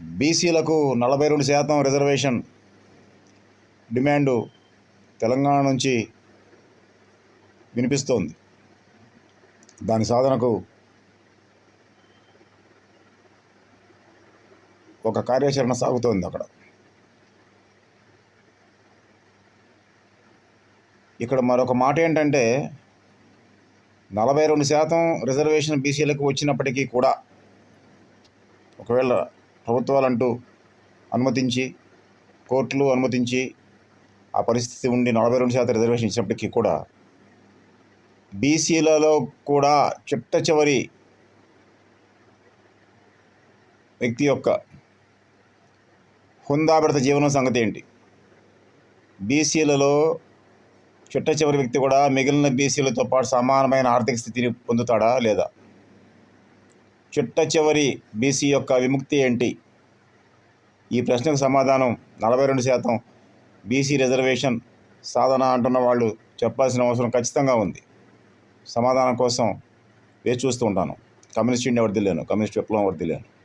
బీసీలకు నలభై రెండు శాతం రిజర్వేషన్ డిమాండు తెలంగాణ నుంచి వినిపిస్తోంది. దాని సాధనకు ఒక కార్యాచరణ సాగుతోంది అక్కడ. ఇక్కడ మరొక మాట ఏంటంటే నలభై రెండు శాతం రిజర్వేషన్ బీసీలకు వచ్చినప్పటికీ కూడా ఒకవేళ ప్రభుత్వాలు అంటూ అనుమతించి కోర్టులు అనుమతించి ఆ పరిస్థితి ఉండి నలభై రెండు శాతం రిజర్వేషన్ ఇచ్చినప్పటికీ కూడా బీసీలలో కూడా చిట్ట చివరి వ్యక్తి యొక్క హుందాభరత జీవనం సంగతి ఏంటి? బీసీలలో చిట్ట చివరి వ్యక్తి కూడా మిగిలిన బీసీలతో పాటు సమానమైన ఆర్థిక స్థితిని పొందుతాడా లేదా? చిట్ట చివరి బీసీ యొక్క విముక్తి ఏంటి? ఈ ప్రశ్నకు సమాధానం నలభై రెండు శాతం బీసీ రిజర్వేషన్ సాధన అంటున్న వాళ్ళు చెప్పాల్సిన అవసరం ఖచ్చితంగా ఉంది. సమాధానం కోసం వేచి చూస్తూ ఉంటాను. కమ్యూనిస్ట్ ఇండియా వర్దిలేను కమ్యూనిస్ట్ విప్లవం వర్దిలేను